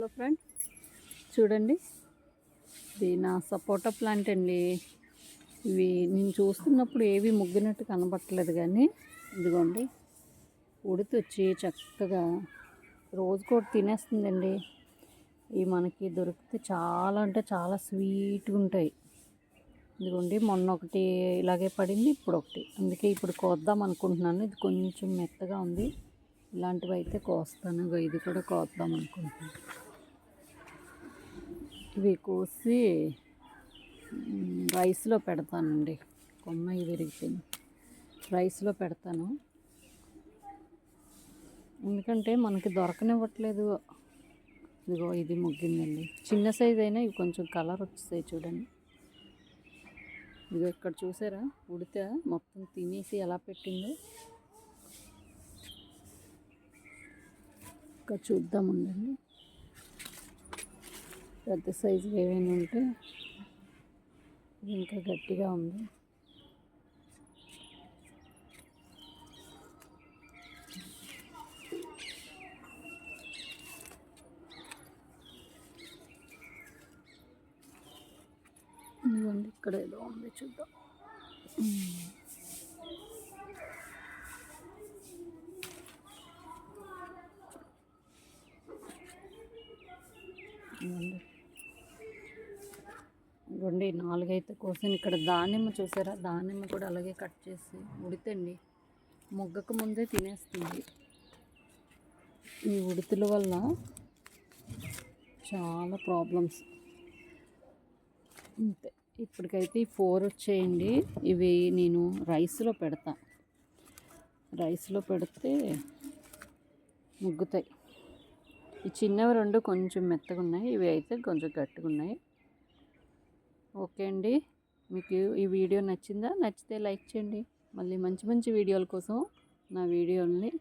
Hello friend. చూడండి. ఇది నా సపోటా ప్లాంట్ అండి. ఇవి నేను చూస్తున్నప్పుడు ఏవి ముగ్గినట్టు కనబట్టలేదు కానీ ఇదిగోండి. ఉడితొచ్చి చక్కగా రోజు కూడా తినేస్తుందండి. ఇవి మనకి దొరికితే చాలా అంటే చాలా స్వీట్గా ఉంటాయి. ఇదిగోండి మొన్న ఒకటి ఇలాగే పడింది ఇప్పుడు ఒకటి. అందుకే ఇప్పుడు కోద్దాం అనుకుంటున్నాను. ఇది కొంచెం మెత్తగా ఉంది. ఇలాంటివి అయితే కోస్తాను. ఇది కూడా కోద్దాం అనుకుంటున్నాను. ఇవి కోసి రైస్లో పెడతానండి. కొమ్మ విరిగిపోయింది. రైస్లో పెడతాను. ఎందుకంటే మనకి దొరకనివ్వట్లేదు. ఇదిగో ఇది ముగ్గిందండి. చిన్న సైజ్ అయినా ఇవి కొంచెం కలర్ వచ్చేసాయి చూడండి. ఇదిగో ఇక్కడ చూసారా? ఉడితే మొత్తం తినేసి ఎలా పెట్టిందో. ఇంకా చూద్దాం పెద్ద సైజు ఏమైనా ఉంటే ఇంకా గట్టిగా ఉంది. ఇదిగోండి ఇక్కడ ఏదో ఉంది చూద్దాం. ఇదిగోండి. రెండు నాలుగైతే కోసం ఇక్కడ దానిమ్మ చూసారా? దానిమ్మ కూడా అలాగే కట్ చేసి ఉడితండి. మొగ్గకు ముందే తినేస్తుంది. ఈ ఉడుతుల వల్ల చాలా ప్రాబ్లమ్స్. అంతే ఇప్పటికైతే ఈ ఫోర్ వచ్చేయండి. ఇవి నేను రైస్లో పెడతా. రైస్లో పెడితే ముగ్గుతాయి. ఈ చిన్నవి రెండు కొంచెం మెత్తగా ఉన్నాయి ఇవి అయితే కొంచెం గట్టిగా ఉన్నాయి ఓకే అండి. మీకు ఈ వీడియో నచ్చిందా? నచ్చితే లైక్ చేయండి. మళ్ళీ మంచి మంచి వీడియోల కోసం నా వీడియోని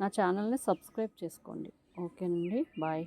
నా ఛానల్ని సబ్స్క్రైబ్ చేసుకోండి. ఓకేనండి. బాయ్.